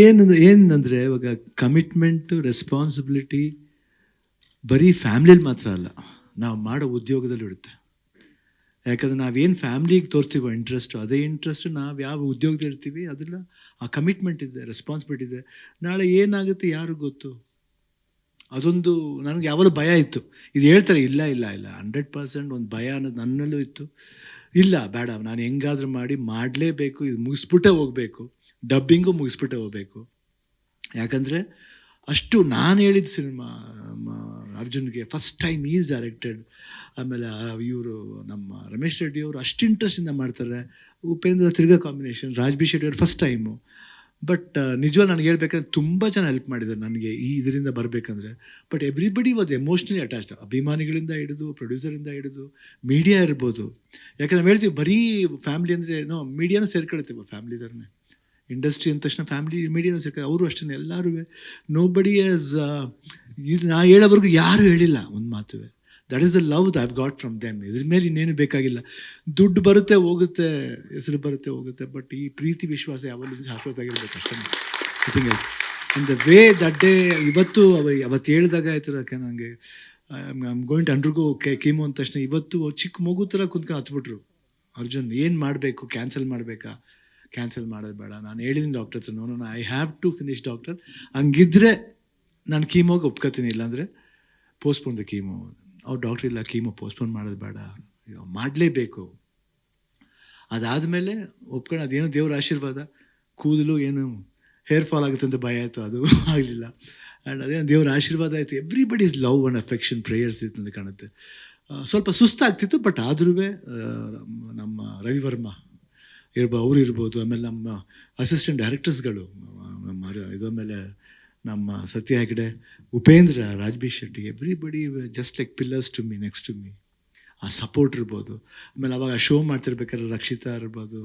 ಏನು ಏನಂದರೆ ಇವಾಗ ಕಮಿಟ್ಮೆಂಟು ರೆಸ್ಪಾನ್ಸಿಬಿಲಿಟಿ ಬರೀ ಫ್ಯಾಮ್ಲಿಲಿ ಮಾತ್ರ ಅಲ್ಲ, ನಾವು ಮಾಡೋ ಉದ್ಯೋಗದಲ್ಲಿ ಇರುತ್ತೆ. ಯಾಕಂದ್ರೆ ನಾವೇನು ಫ್ಯಾಮ್ಲಿಗೆ ತೋರ್ತೀವೋ ಇಂಟ್ರೆಸ್ಟು ಅದೇ ಇಂಟ್ರೆಸ್ಟ್ ನಾವು ಯಾವ ಉದ್ಯೋಗದಲ್ಲಿ ಇರ್ತೀವಿ ಅದೆಲ್ಲ ಆ ಕಮಿಟ್ಮೆಂಟ್ ಇದೆ ರೆಸ್ಪಾನ್ಸಿಬಿಲಿಟಿ ಇದೆ. ನಾಳೆ ಏನಾಗುತ್ತೆ ಯಾರು ಗೊತ್ತು? ಅದೊಂದು ನನಗೆ ಯಾವಾಗಲೂ ಭಯ ಇತ್ತು. ಇದು ಹೇಳ್ತಾರೆ, ಇಲ್ಲ ಇಲ್ಲ ಇಲ್ಲ ಹಂಡ್ರೆಡ್ ಪರ್ಸೆಂಟ್ ಒಂದು ಭಯ ಅನ್ನೋದು ನನ್ನಲ್ಲೂ ಇತ್ತು. ಇಲ್ಲ, ಬೇಡ, ನಾನು ಹೆಂಗಾದ್ರೂ ಮಾಡಿ ಮಾಡಲೇಬೇಕು, ಇದು ಮುಗಿಸ್ಬಿಟ್ಟೇ ಹೋಗಬೇಕು. ಡಬ್ಬಿಂಗು ಮುಗಿಸ್ಬಿಟ್ಟು ಹೋಗಬೇಕು. ಯಾಕಂದರೆ ಅಷ್ಟು ನಾನು ಹೇಳಿದ ಸಿನಿಮಾ ಅರ್ಜುನ್ಗೆ ಫಸ್ಟ್ ಟೈಮ್ ಈಸ್ ಡೈರೆಕ್ಟೆಡ್ ಆಮೇಲೆ ಇವರು ನಮ್ಮ ರಮೇಶ್ ರೆಡ್ಡಿ ಅವರು ಅಷ್ಟು ಇಂಟ್ರೆಸ್ಟಿಂದ ಮಾಡ್ತಾರೆ. ಉಪೇಂದ್ರ ತಿರ್ಗಾ combination Raj B Shetty first time but ನಿಜವಾಗ ನನಗೆ ಹೇಳ್ಬೇಕಂದ್ರೆ ತುಂಬ ಜನ ಹೆಲ್ಪ್ ಮಾಡಿದ್ದಾರೆ ನನಗೆ ಈ ಇದರಿಂದ ಬರಬೇಕಂದ್ರೆ. But everybody was emotionally attached ಅಭಿಮಾನಿಗಳಿಂದ ಹಿಡಿದು ಪ್ರೊಡ್ಯೂಸರಿಂದ ಹಿಡಿದು ಮೀಡಿಯಾ ಇರ್ಬೋದು. ಯಾಕಂದ್ರೆ ನಾವು ಹೇಳ್ತೀವಿ, ಬರೀ ಫ್ಯಾಮ್ಲಿ ಅಂದರೆ ಏನೋ ಮೀಡಿಯಾನು ಸೇರ್ಕೊಳ್ತೀವಿ ಫ್ಯಾಮ್ಲಿ ಥರನೇ ಇಂಡಸ್ಟ್ರಿ ಅಂದ ತಕ್ಷಣ ಫ್ಯಾಮಿಲಿ ಮೀಡಿಯಾ ಸೇರ್ಕ ಅವರು ಅಷ್ಟೇ, ಎಲ್ಲರೂ ನೋ ಬಡಿ ಆಸ್ ಇದು ನಾ ಹೇಳೋವರೆಗೂ ಯಾರೂ ಹೇಳಿಲ್ಲ ಒಂದು ಮಾತುವೆ that is the love the I've got from them ಇದ್ರ ಮೇಲೆ ಇನ್ನೇನು ಬೇಕಾಗಿಲ್ಲ. ದುಡ್ಡು ಬರುತ್ತೆ, ಹೋಗುತ್ತೆ, ಹೆಸರು ಬರುತ್ತೆ, ಹೋಗುತ್ತೆ ಬಟ್ ಈ ಪ್ರೀತಿ, ವಿಶ್ವಾಸ ಯಾವಾಗಲೂ ಶಾಶ್ವತ ಆಗಿರ್ಬೇಕು ಅಷ್ಟೇ thing else in the way that day ಇವತ್ತು ಅವ, ಅವತ್ತು ಹೇಳಿದಾಗ ಆಯ್ತು ಯಾಕೆ ನನಗೆ ಐಮ್ ಗೋಯಿಂಟ್ ಅಂಡ್ರಿಗೂ ಕೆ ಕೀಮೋ ಅಂದ ತಕ್ಷಣ ಇವತ್ತು ಚಿಕ್ಕ ಮಗು ಥರ ಕುಂತ್ಕೊಂಡು ಹತ್ಬಿಟ್ರು. ಅರ್ಜುನ್, ಏನು ಮಾಡಬೇಕು? ಕ್ಯಾನ್ಸಲ್ ಮಾಡಬೇಕಾ? ಕ್ಯಾನ್ಸಲ್ ಮಾಡೋದು ಬೇಡ. ನಾನು ಹೇಳಿದ್ದೀನಿ ಡಾಕ್ಟರ್ ಹತ್ರ ನಾನು I have to finish doctor ಹಂಗಿದ್ರೆ ನಾನು ಕೀಮೋಗೆ ಒಪ್ಕೋತೀನಿ, ಇಲ್ಲಾಂದರೆ ಪೋಸ್ಟ್ಪೋನ್ ದ ಕೀಮೋ ಅವ್ರು ಡಾಕ್ಟ್ರ್ ಇಲ್ಲ ಕೀಮೋ ಪೋಸ್ಟ್ಪೋನ್ ಮಾಡೋದು ಬೇಡ. ಮಾಡಲೇಬೇಕು. ಅದಾದಮೇಲೆ ಒಪ್ಕೊಂಡು, ಅದೇನೋ ದೇವ್ರ ಆಶೀರ್ವಾದ, ಕೂದಲು ಏನು ಹೇರ್ ಫಾಲ್ ಆಗುತ್ತೆ ಅಂತ ಭಯ ಆಯಿತು, ಅದು ಆಗಲಿಲ್ಲ. ಆ್ಯಂಡ್ ಅದೇನೋ ದೇವ್ರ ಆಶೀರ್ವಾದ ಆಯಿತು. Everybody is love and affection prayers ಇತ್ತು ಅಂತ ಕಾಣುತ್ತೆ ಸ್ವಲ್ಪ ಸುಸ್ತಾಗ್ತಿತ್ತು ಬಟ್ ಆದ್ರೂ ನಮ್ಮ ರವಿವರ್ಮ ಇರ್ಬೋ, ಅವ್ರು ಇರ್ಬೋದು, ಆಮೇಲೆ ನಮ್ಮ ಅಸಿಸ್ಟೆಂಟ್ ಡೈರೆಕ್ಟರ್ಸ್ಗಳು ನಮ್ಮ ಇದು ಆಮೇಲೆ ನಮ್ಮ Satya Hegde, Upendra Raj B Shetty everybody just like pillars to me next to me ಆ ಸಪೋರ್ಟ್ ಇರ್ಬೋದು. ಆಮೇಲೆ ಅವಾಗ ಶೋ ಮಾಡ್ತಿರ್ಬೇಕಾದ್ರೆ ರಕ್ಷಿತಾ ಇರ್ಬೋದು,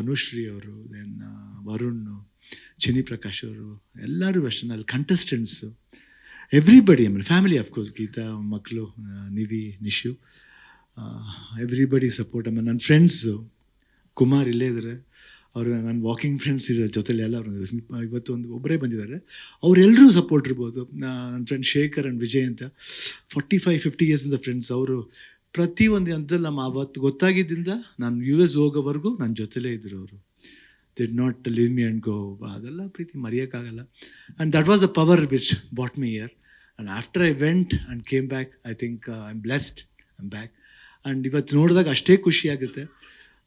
ಅನುಶ್ರೀ ಅವರು ದೆನ್ ವರುಣ್ ಚಿನಿ ಪ್ರಕಾಶ್ ಅವರು, ಎಲ್ಲರೂ ಅಷ್ಟೇ, ಅಲ್ಲಿ ಕಂಟೆಸ್ಟೆಂಟ್ಸು ಎವ್ರಿಬಡಿ ಆಮೇಲೆ ಫ್ಯಾಮಿಲಿ ಅಫ್ಕೋರ್ಸ್ ಗೀತಾ ಮಕ್ಕಳು ನಿವಿ ನಿಶು ಎವ್ರಿಬಡಿ ಸಪೋರ್ಟ್ ಆಮೇಲೆ ನನ್ನ ಫ್ರೆಂಡ್ಸು ಕುಮಾರ್ ಇಲ್ಲೇ ಇದ್ದಾರೆ ಅವರು ನನ್ನ ವಾಕಿಂಗ್ ಫ್ರೆಂಡ್ಸ್ ಇದ್ದಾರೆ ಜೊತೆಲಿ ಎಲ್ಲ ಅವರು ಇವತ್ತು ಒಂದು ಒಬ್ಬರೇ ಬಂದಿದ್ದಾರೆ. ಅವರೆಲ್ಲರೂ ಸಪೋರ್ಟ್ ಇರ್ಬೋದು. ನನ್ನ ಫ್ರೆಂಡ್ ಶೇಖರ್ ಆ್ಯಂಡ್ ವಿಜಯ್ ಅಂತ. ಫಾರ್ಟಿ ಫೈವ್ ಫಿಫ್ಟಿ ಇಯರ್ಸಿಂದ ಫ್ರೆಂಡ್ಸ್ ಅವರು ಪ್ರತಿಯೊಂದು ಹಂತದಲ್ಲಿ ನಮ್ಮ ಅವತ್ತು ಗೊತ್ತಾಗಿದ್ದರಿಂದ ನಾನು ಯು ಎಸ್ ಹೋಗೋವರೆಗೂ ನನ್ನ ಜೊತೆಲೇ ಇದ್ದರು ಅವರು. Did not leave me and go ಅದೆಲ್ಲ ಪ್ರೀತಿ ಮರೆಯೋಕ್ಕಾಗಲ್ಲ. And that was a power which brought me here and after I went and came back I think I am blessed I'm back and ಇವತ್ತು ನೋಡಿದಾಗ ಅಷ್ಟೇ ಖುಷಿಯಾಗುತ್ತೆ